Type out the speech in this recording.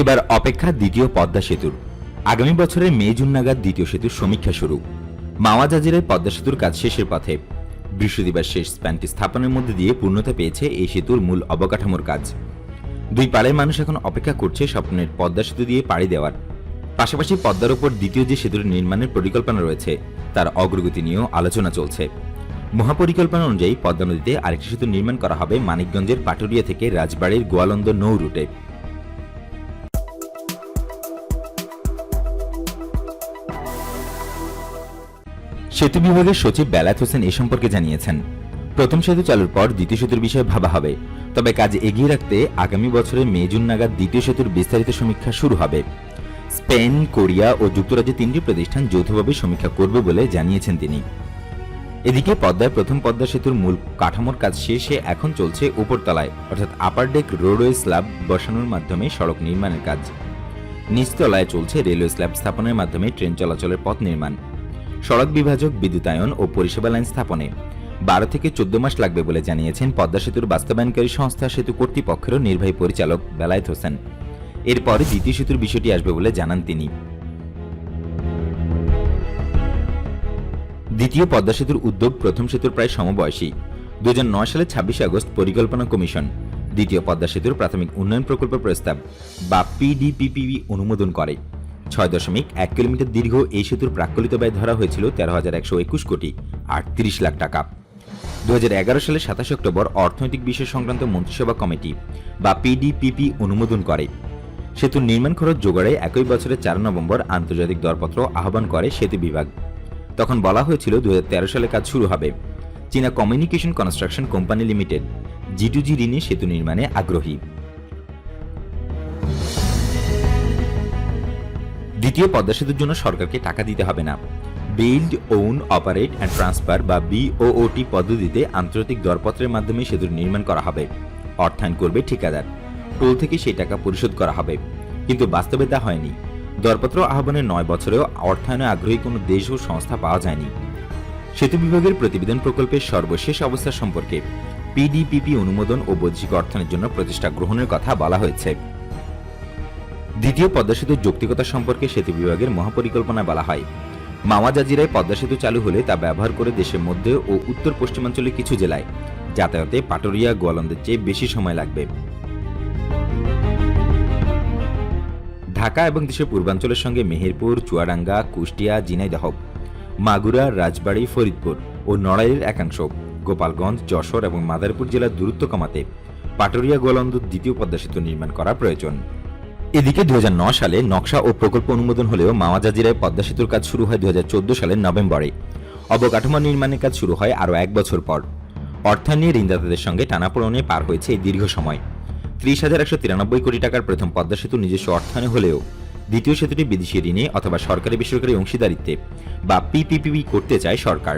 এবার অপেক্ষা দ্বিতীয় পদ্মা সেতুর। আগামী বছরের মে জুন নাগাদ দ্বিতীয় সেতুর সমীক্ষা শুরু। মাওয়া জাজিরায় পদ্মা সেতুর কাজ শেষের পথে। বৃহস্পতিবার শেষ স্প্যানটি স্থাপনের মধ্যে দিয়ে পূর্ণতা পেয়েছে এই সেতুর মূল অবকাঠামোর কাজ। দুই পাড়ের মানুষ এখন অপেক্ষা করছে স্বপ্নের পদ্মা সেতু দিয়ে পাড়ি দেওয়ার। পাশাপাশি পদ্মার ওপর দ্বিতীয় যে সেতুর নির্মাণের পরিকল্পনা রয়েছে, তার অগ্রগতি নিয়েও আলোচনা চলছে। মহাপরিকল্পনা অনুযায়ী পদ্মা নদীতে আরেকটি সেতু নির্মাণ করা হবে মানিকগঞ্জের পাটুরিয়া থেকে রাজবাড়ির গোয়ালন্দ নৌ রুটে। সেতু বিভাগের সচিব বেলায়েত হোসেন এ সম্পর্কে জানিয়েছেন। প্রথম সেতু চালুর পর দ্বিতীয় সেতুর বিষয়ে ভাবা হবে। তবে কাজ এগিয়ে রাখতে আগামী বছরের মে জুন নাগাদ দ্বিতীয় সেতুর বিস্তারিত সমীক্ষা শুরু হবে। স্পেন, কোরিয়া ও যুক্তরাজ্যের তিনটি প্রতিষ্ঠান যৌথভাবে সমীক্ষা করবে বলে জানিয়েছেন তিনি। এদিকে পদ্মায় প্রথম পদ্মা সেতুর মূল কাঠামোর কাজ শেষে এখন চলছে উপরতলায়, অর্থাৎ আপার ডেক রোডওয়ে স্ল্যাব বসানোর মাধ্যমে সড়ক নির্মাণের কাজ। নিচতলায় চলছে রেলওয়ে স্ল্যাব স্থাপনের মাধ্যমে ট্রেন চলাচলের পথ নির্মাণ। সড়ক বিভাজক বিদ্যুতায়ন ও পরিষেবা লাইন স্থাপনে। বারো থেকে চোদ্দ মাস লাগবে বলে জানিয়েছেন পদ্মা সেতুর বাস্তবায়নকারী সংস্থা সেতু কর্তৃপক্ষেরও নির্বাহী পরিচালক বেলায়েত হোসেন। এরপরে দ্বিতীয় সেতুর বিষয়টি আসবে বলে জানান তিনি। দ্বিতীয় পদ্মা সেতুর উদ্যোগ প্রথম সেতুর প্রায় সমবয়সী। দু হাজার নয় সালে ছাব্বিশে আগস্ট পরিকল্পনা কমিশন। দ্বিতীয় পদ্মা সেতুর প্রাথমিক উন্নয়ন প্রকল্প প্রস্তাব বা পিডিপিপিবি অনুমোদন করে। ছয় দশমিক এক কিলোমিটার দীর্ঘ এই সেতুর প্রাক্কলিত ব্যয় ধরা হয়েছিল তেরো হাজার একশো একুশ কোটি আটত্রিশ লাখ টাকা। দু সালের সাতাশে অক্টোবর অর্থনৈতিক বিষয় সংক্রান্ত মন্ত্রিসভা কমিটি বা পিডিপিপি অনুমোদন করে। সেতুর নির্মাণ খরচ জোগাড়ে একই বছরের চার নভেম্বর আন্তর্জাতিক দরপত্র আহ্বান করে সেতু বিভাগ। তখন বলা হয়েছিল দু হাজার তেরো সালে কাজ শুরু হবে। চীনা communication construction company limited, G to G ঋণে সেতু নির্মাণে আগ্রহী। দ্বিতীয় পদ্মা সেতুর জন্য সরকারকে টাকা দিতে হবে না। Build own operate and transfer বা বিওওটি পদ্ধতিতে আন্তর্জাতিক দরপত্রের মাধ্যমে সেতুর নির্মাণ করা হবে। অর্থায়ন করবে ঠিকাদার। টোল থেকে সেই টাকা পরিশোধ করা হবে। কিন্তু বাস্তবে তা হয়নি। দরপত্র আহ্বানের নয় বছরেও অর্থায়নে আগ্রহী কোনো দেশ ও সংস্থা পাওয়া যায়নি। সেতু বিভাগের প্রতিবেদন প্রকল্পের সর্বশেষ অবস্থা সম্পর্কে পিডিপিপি অনুমোদন ও বৈদেশিক অর্থায়নের জন্য প্রচেষ্টা গ্রহণের কথা বলা হয়েছে। দ্বিতীয় পদ্মা সেতুর যৌক্তিকতা সম্পর্কে সেতু বিভাগের মহাপরিকল্পনায় বলা হয়। মাওয়া জাজিরায় পদ্মা সেতু চালু হলে তা ব্যবহার করে দেশের মধ্যে ও উত্তর পশ্চিমাঞ্চলের কিছু জেলায় যাতায়াতে পাটুরিয়া, গোয়ালন্দের চেয়ে বেশি সময় লাগবে। ঢাকা এবং দেশের পূর্বাঞ্চলের সঙ্গে মেহেরপুর, চুয়াডাঙ্গা, কুষ্টিয়া, ঝিনাইদহ, মাগুরা, রাজবাড়ী, ফরিদপুর ও নড়াইলের একাংশ, গোপালগঞ্জ, যশোর এবং মাদারীপুর জেলার দূরত্ব কমাতে পাটুরিয়া গোয়ালন্দ দ্বিতীয় পদ্মা সেতু নির্মাণ করা প্রয়োজন। এদিকে দু সালে নকশা ও প্রকল্প অনুমোদন হলেও মাওয়া জাজিরায় পদ্মা সেতুর কাজ শুরু হয় দু হাজার চোদ্দ সালের নভেম্বরে। অবকাঠামো নির্মাণের কাজ শুরু হয় আরও এক বছর পর। অর্থায়ন নিয়ে ঋণদাতাদের সঙ্গে টানাপোড়নে পার হয়েছে এই দীর্ঘ সময়। ত্রিশ হাজার একশো তিরানব্বই কোটি টাকার প্রথম পদ্মা সেতু নিজস্ব অর্থায়নে হলেও দ্বিতীয় সেতুটি বিদেশি ঋণে অথবা সরকারি বেসরকারি অংশীদারিত্বে বা পিপিপিবি করতে চায় সরকার।